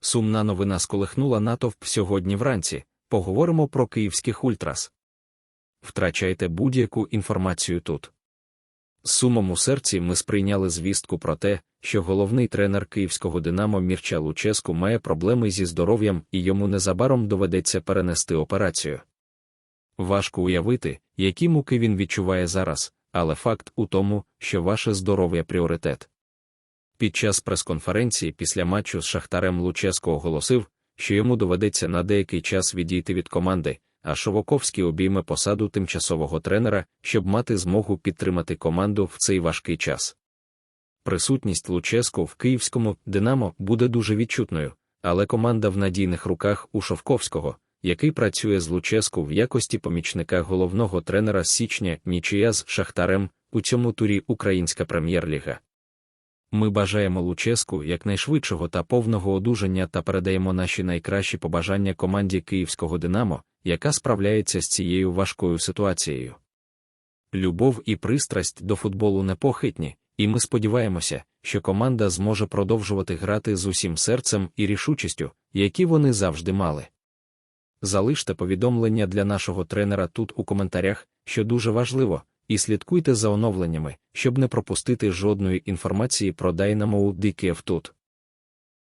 Сумна новина сколихнула натовп сьогодні вранці. Поговоримо про київських ультрас. Втрачайте будь-яку інформацію тут. З сумом у серці ми сприйняли звістку про те, що головний тренер київського Динамо Мірча Луческу має проблеми зі здоров'ям і йому незабаром доведеться перенести операцію. Важко уявити, які муки він відчуває зараз, але факт у тому, що ваше здоров'я пріоритет. Під час прес-конференції після матчу з Шахтарем Луческо оголосив, що йому доведеться на деякий час відійти від команди, а Шовоковський обійме посаду тимчасового тренера, щоб мати змогу підтримати команду в цей важкий час. Присутність Луческо в київському Динамо буде дуже відчутною, але команда в надійних руках у Шовковського, який працює з Луческу в якості помічника головного тренера січня нічия з Шахтарем у цьому турі Українська прем'єр-ліга. Ми бажаємо Луческу якнайшвидшого та повного одужання та передаємо наші найкращі побажання команді Київського Динамо, яка справляється з цією важкою ситуацією. Любов і пристрасть до футболу непохитні, і ми сподіваємося, що команда зможе продовжувати грати з усім серцем і рішучістю, які вони завжди мали. Залиште повідомлення для нашого тренера тут у коментарях, що дуже важливо, і слідкуйте за оновленнями, щоб не пропустити жодної інформації про Dynamo DKF тут.